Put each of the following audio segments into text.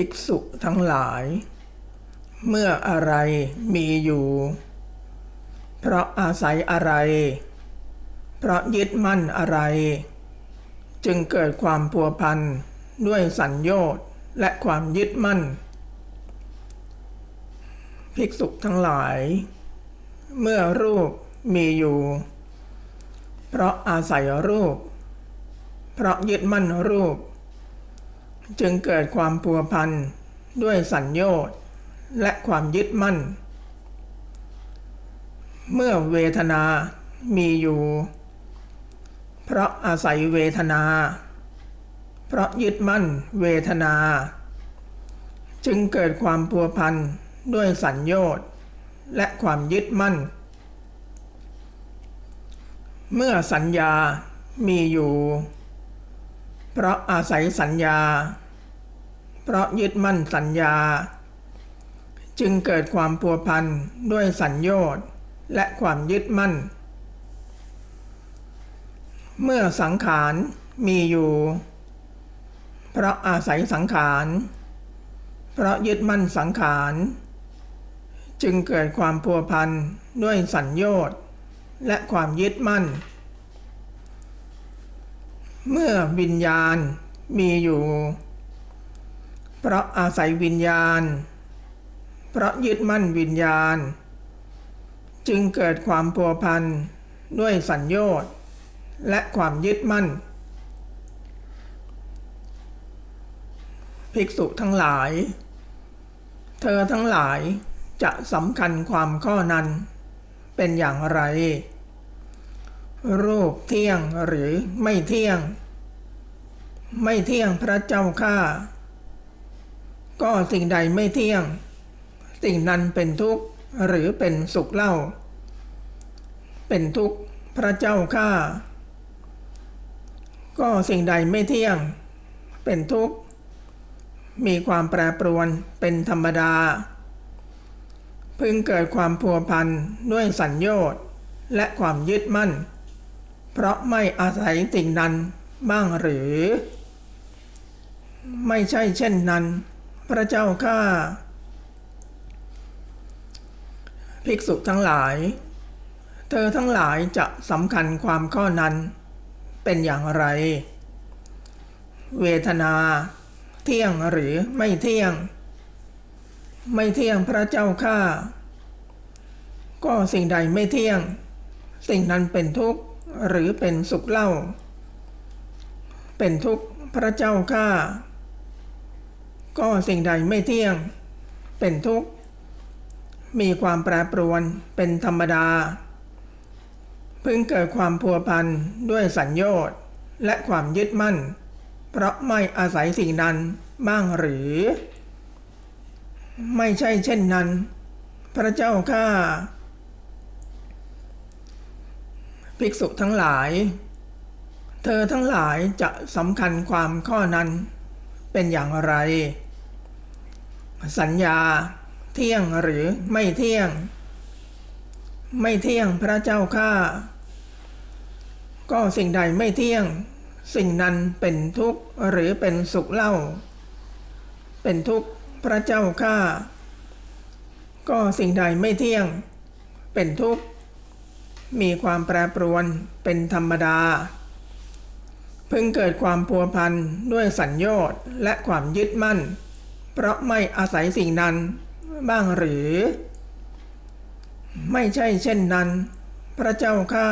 ภิกษุทั้งหลาย เมื่ออะไรมีอยู่ เพราะอาศัยอะไร เพราะยึดมั่นอะไร จึงเกิดความพัวพันด้วยสัญญชน์และความยึดมั่น ภิกษุทั้งหลาย เมื่อรูปมีอยู่ เพราะอาศัยรูป เพราะยึดมั่นรูป จึงเกิดความพัวพันด้วยสัญญชน์และความยึดมั่น เมื่อเวทนามีอยู่ เพราะอาศัยเวทนา เพราะยึดมั่นเวทนา จึงเกิดความพัวพันด้วยสัญญชน์และความยึดมั่น เมื่อสัญญามีอยู่ เพราะอาศัยสัญญา เพราะยึดมั่นสัญญา จึงเกิดความพัวพันด้วยสัญญชน์และความยึดมั่น เมื่อสังขารมีอยู่ เพราะอาศัยสังขาร เพราะยึดมั่นสังขาร จึงเกิดความพัวพันด้วยสัญญชน์และความยึดมั่น เมื่อวิญญาณมีอยู่ เพราะอาศัยวิญญาณ เพราะยึดมั่นวิญญาณ จึงเกิดความพัวพันด้วยสัญญชน์และความยึดมั่น ภิกษุทั้งหลาย เธอทั้งหลายจะสำคัญความข้อนั้นเป็นอย่างไร รูปเที่ยงหรือไม่เที่ยง ไม่เที่ยงพระเจ้าข้าก็สิ่งใดไม่เที่ยง สิ่งนั้นเป็นทุกข์หรือเป็นสุขเล่า เป็นทุกข์พระเจ้าข้าก็สิ่งใดไม่เที่ยง เป็นทุกข์ มีความแปรปรวนเป็นธรรมดา พึงเกิดความพัวพันด้วยสัญญชน์และความยึดมั่น เพราะไม่อาศัยสิ่งนั้นบ้างหรือ ไม่ใช่เช่นนั้น พระเจ้าข้าภิกษุทั้งหลาย เธอทั้งหลายจะสำคัญความข้อนั้น เป็นอย่างไร เวทนา เที่ยงหรือไม่เที่ยง ไม่เที่ยงพระเจ้าข้าก็สิ่งใดไม่เที่ยง สิ่งนั้นเป็นทุกข์ หรือเป็นสุขเล่า เป็นทุกข์พระเจ้าข้าก็สิ่งใดไม่เที่ยง เป็นทุกข์ มีความแปรปรวนเป็นธรรมดา พึงเกิดความพัวพันด้วยสัญญชน์และความยึดมั่น เพราะไม่อาศัยสิ่งนั้นบ้างหรือ ไม่ใช่เช่นนั้น พระเจ้าข้า ภิกษุทั้งหลาย เธอทั้งหลายจะสำคัญความข้อนั้นเป็นอย่างไร สัญญาเที่ยงหรือไม่เที่ยง ไม่เที่ยงพระเจ้าข้าก็สิ่งใดไม่เที่ยง สิ่งนั้นเป็นทุกข์หรือเป็นสุขเล่า เป็นทุกข์พระเจ้าข้าก็สิ่งใดไม่เที่ยง เป็นทุกข์ มีความแปรปรวนเป็นธรรมดา พึงเกิดความพัวพันด้วยสัญญชน์และความยึดมั่น เพราะไม่อาศัยสิ่งนั้นบ้างหรือ ไม่ใช่เช่นนั้น พระเจ้าข้า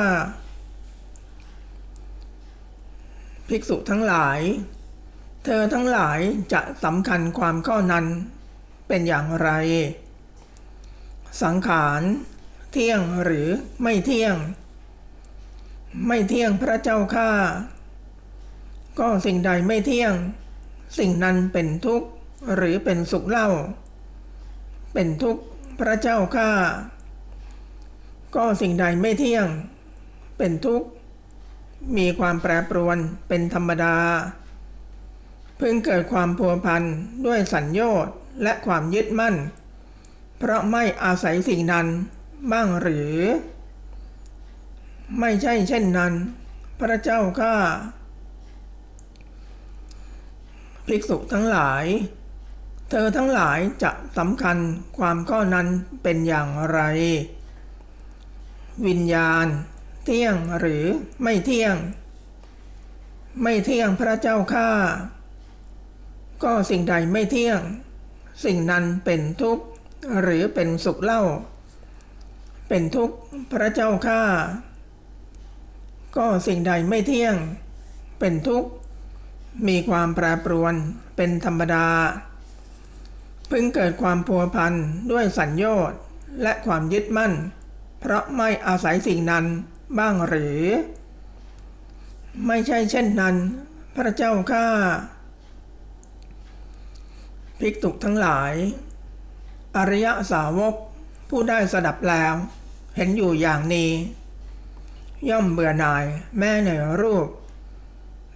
ภิกษุทั้งหลาย เธอทั้งหลายจะสำคัญความข้อนั้นเป็นอย่างไร สังขาร เที่ยงหรือไม่เที่ยง ไม่เที่ยงพระเจ้าข้าก็สิ่งใดไม่เที่ยง สิ่งนั้นเป็นทุกข์หรือเป็นสุขเล่า เป็นทุกข์พระเจ้าข้าก็สิ่งใดไม่เที่ยง เป็นทุกข์มีความแปรปรวนเป็นธรรมดา เพึงเกิดความพัวพันด้วยสัญญชน์และความยึดมั่น เพราะไม่อาศัยสิ่งนั้น บ้างหรือ ไม่ใช่เช่นนั้น พระเจ้าข้าภิกษุทั้งหลาย เธอทั้งหลายจะสำคัญความข้อนั้นเป็นอย่างไร วิญญาณ เที่ยงหรือไม่เที่ยง ไม่เที่ยงพระเจ้าข้าก็สิ่งใดไม่เที่ยง สิ่งนั้นเป็นทุกข์หรือเป็นสุขเล่า เป็นทุกข์พระเจ้าข้าก็สิ่งใดไม่เที่ยง เป็นทุกข์ มีความแปรปรวนเป็นธรรมดา พึงเกิดความพัวพันด้วยสัญญาตและความยึดมั่น เพราะไม่อาศัยสิ่งนั้นบ้างหรือ ไม่ใช่เช่นนั้น พระเจ้าข้าภิกษุทั้งหลาย อริยสาวก ผู้ได้สดับแล้ว เห็นอยู่อย่างนี้ ย่อมเบื่อหน่าย แม้ในรูป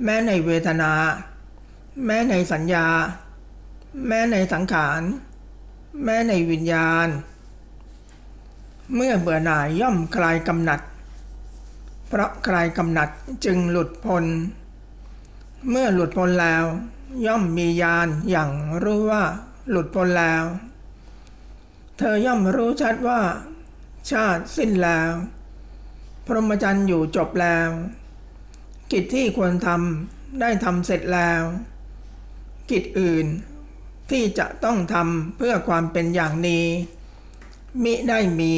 แม้ในเวทนา แม้ในสัญญา แม้ในสังขาร แม้ในวิญญาณ เมื่อเบื่อหน่ายย่อมคลายกำหนัด เพราะคลายกำหนัดจึงหลุดพ้นเมื่อหลุดพ้นแล้ว ย่อมมีญาณอย่างรู้ว่าหลุดพ้นแล้ว เธอย่อมรู้ชัดว่า ชาติสิ้นแล้ว พรหมจรรย์อยู่จบแล้ว กิจที่ควรทำได้ทำเสร็จแล้ว กิจอื่นที่จะต้องทำเพื่อความเป็นอย่างนี้มิได้มี